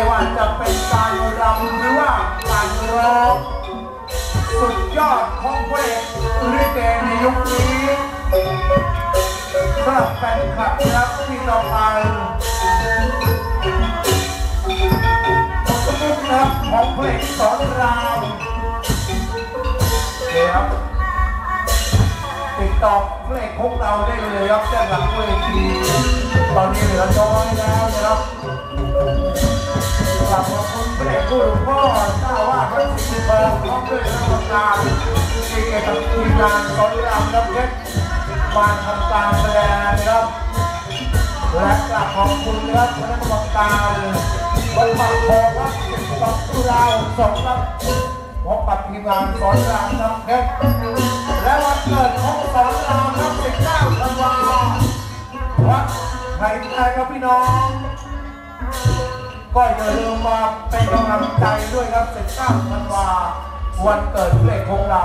ไม่ว่าจะเป็นการรำหรือว่าการร้องสุดยอดของพระเอกลิเกในยุคนี้สำหรับแฟนคลับครับที่ต้องการทุกครับของเพลงสอนรามนี่ครับติดต่อเพลงของเราได้เลยครับด้านหลังเวทีตอนนี้เหลือน้อยแล้วนะครับ พร้อมด้วยคณะกรรมการทีเอกทีมงานสอนรามน้ำเพชรมาทำการแสดงนะครับ และกราบขอบคุณนะครับคณะกรรมการวันปักโพครับสองตุลาสองครับพบกับทีมงานสอนรามน้ำเพชรและวันเกิดของสอนรามครับ19ธันวาวัดไทยไทยครับพี่น้อง ก็อย่าลืมมาเป็นกำลังใจด้วยครับ19ธันวาวันเกิดเพลงของเรา